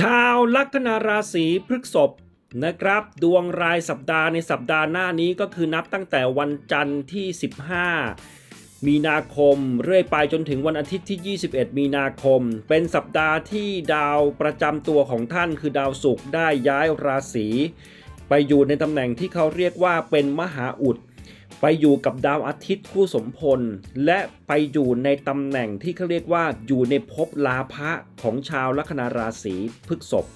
ชาวลัคนาราศีพฤษภนะครับ ดวงรายสัปดาห์ในสัปดาห์หน้านี้ก็คือนับตั้งแต่วันจันทร์ที่ 15 มีนาคมเรื่อยไปจนถึงวันอาทิตย์ที่ 21 มีนาคม เป็นสัปดาห์ที่ดาวประจำตัวของท่านคือดาวศุกร์ได้ย้ายราศีไปอยู่ในตำแหน่งที่เขาเรียกว่าเป็นมหาอุด ไปอยู่กับดาวอาทิตย์คู่สมพล และไปอยู่ในตำแหน่งที่เขาเรียกว่าอยู่ในภพลาภะของชาวลัคนาราศีพฤษภ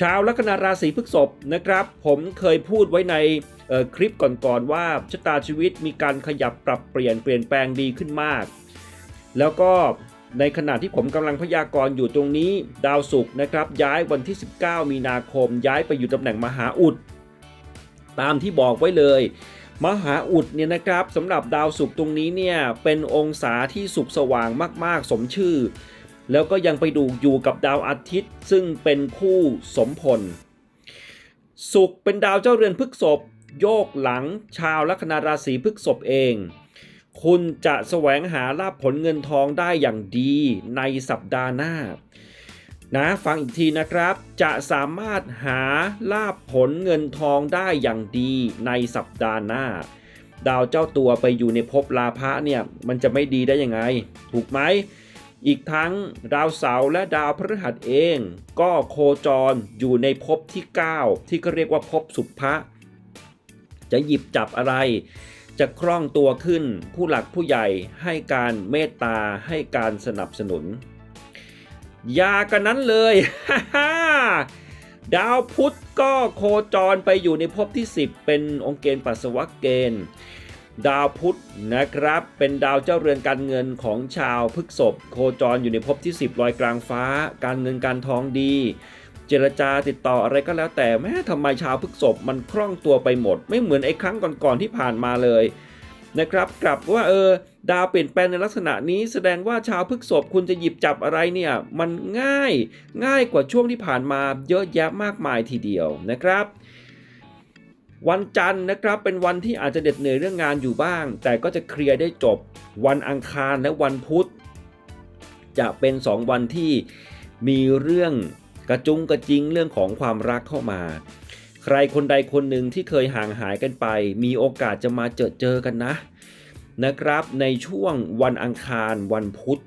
ชาวลัคนาราศีพฤษภนะครับ ผมเคยพูดไว้ในคลิปก่อนๆว่าชะตาชีวิตมีการขยับปรับเปลี่ยนเปลี่ยนแปลงดีขึ้นมาก แล้วก็ในขณะที่ผมกำลังพยากรณ์อยู่ตรงนี้ ดาวศุกร์นะครับ ย้ายวันที่ 19 มีนาคม ย้ายไปอยู่ตำแหน่งมหาอุด ตามที่บอกไว้เลย มหาอุดเนี่ยนะครับสำหรับดาวศุกร์ตรงนี้เนี่ยเป็นองศาที่สุขสว่างมากๆ สมชื่อ แล้วก็ยังไปดูอยู่กับดาวอาทิตย์ ซึ่งเป็นคู่สมพลศุกร์เป็นดาวเจ้าเรือนพฤกษภโยกหลังชาวลัคนาราศีพฤกษภเอง คุณจะแสวงหาลาภผลเงินทองได้อย่างดีในสัปดาห์หน้า นะฟังอีกทีนะครับ จะสามารถหาลาภผลเงินทองได้อย่างดีในสัปดาห์หน้า ดาวเจ้าตัวไปอยู่ในภพลาภะเนี่ยมันจะไม่ดีได้ยังไง ถูกไหม อีกทั้งดาวเสาร์และดาวพฤหัสเอง ก็โคจรอยู่ในภพที่ 9 ที่เขาเรียกว่าภพสุภะจะหยิบจับอะไร จะคล่องตัวขึ้นผู้หลักผู้ใหญ่ให้การเมตตาให้การสนับสนุน ยากันนั้นเลย ดาวพุธก็โคจรไปอยู่ในภพที่ 10 เป็นองค์เกณฑ์ปัสสาวะเกณฑ์ดาวพุธนะครับ เป็นดาวเจ้าเรือนการเงินของชาวพฤกษภโคจรอยู่ในภพที่ 10 ลอยกลางฟ้า การเงินการทองดี เจรจาติดต่ออะไรก็แล้วแต่แม้ทำไมชาวพฤกษภมันคล่องตัวไปหมด ไม่เหมือนไอ้ครั้งก่อนๆที่ผ่านมาเลย นะครับกลับว่าเออดาวเปลี่ยนแปลงในลักษณะนี้ แสดงว่าชาวพฤกษภคุณจะหยิบจับอะไรเนี่ยมันง่ายง่ายกว่าช่วงที่ผ่านมาเยอะแยะมากมายทีเดียวนะครับวันจันทร์นะครับเป็นวันที่อาจจะเด็ดเหนื่อยเรื่องงานอยู่บ้าง แต่ก็จะเคลียร์ได้จบวันอังคารและวันพุธ จะเป็น 2 วันที่มีเรื่องกระจุงกระจิงเรื่องของความรักเข้ามา ใครคนใดคนหนึ่งที่เคยห่างหายกันไป มีโอกาสจะมาเจอเจอกันนะ นะครับ ในช่วงวันอังคารวันพุธ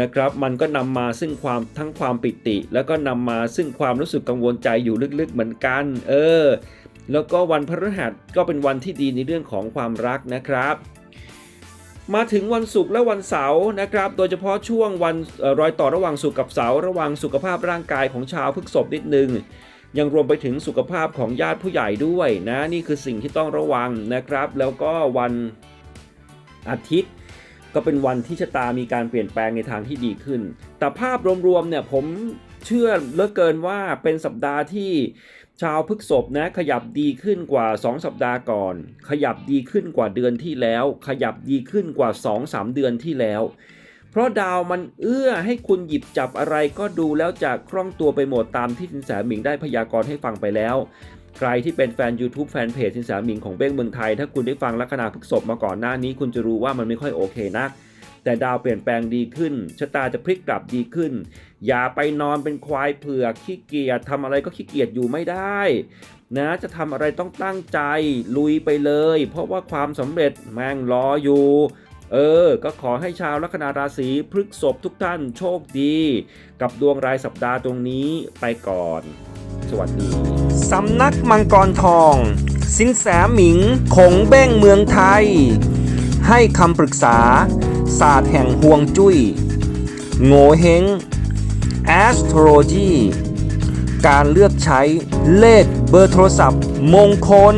นะครับ มันก็นำมาซึ่งความทั้งความปิติ แล้วก็นำมาซึ่งความรู้สึกกังวลใจอยู่ลึกๆเหมือนกัน เออ แล้วก็วันพฤหัสก็เป็นวันที่ดีในเรื่องของความรักนะครับมาถึงวันศุกร์และวันเสาร์นะครับ โดยเฉพาะช่วงวันออรอยต่อระหว่างศุกร์กับเสาร์ระหว่างสุขภาพร่างกายของชาวพฤษภนิดนึง ยังรวมไปถึงสุขภาพของญาติผู้ใหญ่ด้วยนะนี่คือสิ่งที่ต้องระวังนะครับ แล้วก็วันอาทิตย์ก็เป็นวันที่ชะตามีการเปลี่ยนแปลงในทางที่ดีขึ้น แต่ภาพรวมๆเนี่ยผมเชื่อเหลือเกินว่าเป็นสัปดาห์ที่ชาวพฤกษภนะขยับดีขึ้นกว่า 2 สัปดาห์ก่อน ขยับดีขึ้นกว่าเดือนที่แล้ว ขยับดีขึ้นกว่า 2-3 เดือนที่แล้ว เพราะดาวมันเอื้อให้คุณหยิบจับอะไรก็ดูแล้วจะคล่องตัวไปหมดตามที่สินแสหมิงได้พยากรณ์ให้ฟังไปแล้ว ใครที่เป็นแฟน YouTube แฟนเพจสินแสหมิงของเบ้งเมืองไทย ถ้าคุณได้ฟังลัคนาพฤกษภมาก่อนหน้านี้ คุณจะรู้ว่ามันไม่ค่อยโอเคนัก แต่ดาวเปลี่ยนแปลงดีขึ้นชะตาจะพลิกกลับดีขึ้น อย่าไปนอนเป็นควายเผือกขี้เกียจทำอะไรก็ขี้เกียจอยู่ไม่ได้นะจะทำอะไรต้องตั้งใจลุยไปเลย เพราะว่าความสำเร็จแม่งรออยู่ เออ ก็ขอให้ชาวลัคนาราศีพฤกษภทุกท่านโชคดี กับดวงรายสัปดาห์ตรงนี้ไปก่อน สวัสดี สำนักมังกรทอง สินแสหมิงคงเบ้งเมืองไทย ให้คำปรึกษา ศาสตร์แห่งห่วงจุย้ย โง่เฮง astrology การเลือกใช้เลขเบอร์โทรศัพท์มงคล